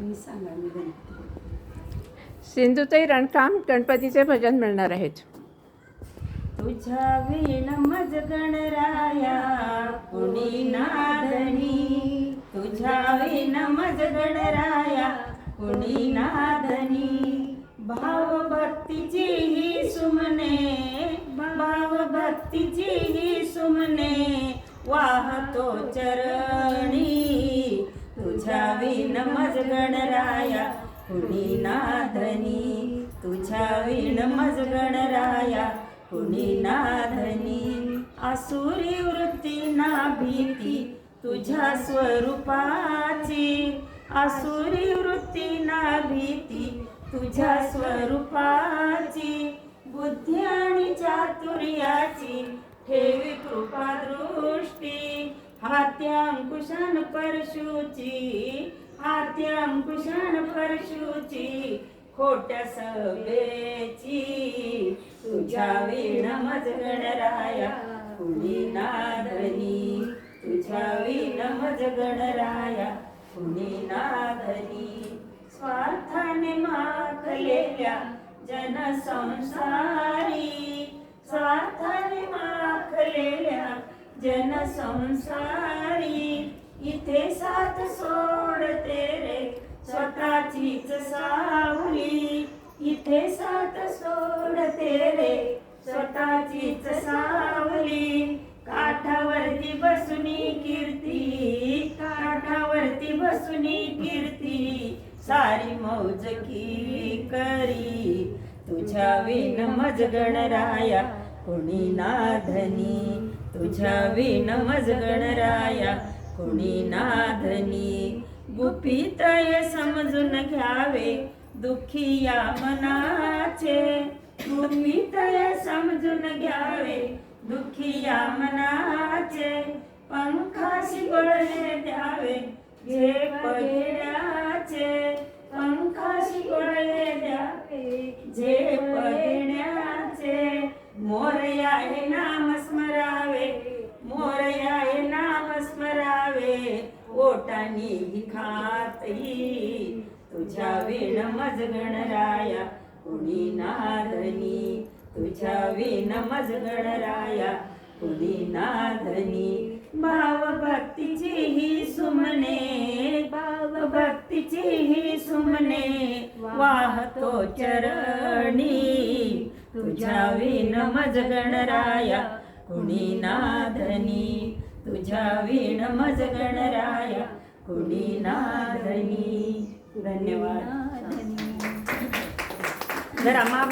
तुम्ही सांगा मी गणपती बोलते. सिंधुताई रणकाम गणपतीचे भजन म्हणणार आहेत. तुझ्या विण मज गणराया कुणी नादनी. तुझ्या विण मज गणराया कुणी नादनी. भाव भक्तीची ही सुमने भाव भक्तीची ही सुमने वाहतो चरणी. तुझ्या नमज गणराया कुणी नाधनी तुझ्या नमज गणराया कुणी नाधनी आसुरी वृत्ती ना भीती तुझ्या स्वरूपाची. आसुरी वृत्ती ना भीती तुझ्या स्वरूपाची. बुद्धी आणि चातुर्याची ठेवी कृपा दृष्टी हात्यांकुशन परशुची हात्यांकुशन परशुची खोट्या सवेची तुझ्या विण मज गणराया कुणी नादनी. तुझ्या विण मज गणराया कुणी नादनी. स्वार्थाने माखलेल्या जनसंसारी स्वार्थाने माखलेल्या जनसंसारी इथे साथ सोडते रे. स्वतःचीच सावली इथे साथ सोडते रे. स्वतःचीच सावली काठावरती बसुनी कीर्ती काठावरती बसुनी कीर्ती. सारी मौज की करी तुझ्या विन मजगण राया कोणी नाधनी तुझ्या विण मज गणराया कुणी नाधनी गुपितय समजून घ्यावे दुःखी या मनाचे गुपितय समजून घ्यावे दुःखी या मनाचे पंखाशी गळणे द्यावे जे पगिण्याचे पंखाशी गळणे द्यावे जे ओटानी ही तुझ्या विण मज गणराया कुणी नाधनी. तुझ्या विण मज गणराया कुणी नाधनी. भाव भक्तीची ही सुमने भाव भक्तीची ही सुमने वाहतो चरणी. तुझ्या विण मज गणराया कुणी नाधनी. तुझ्या विण मज गणराया कुणी नाधनी धन्यवाद. जर आम्हाला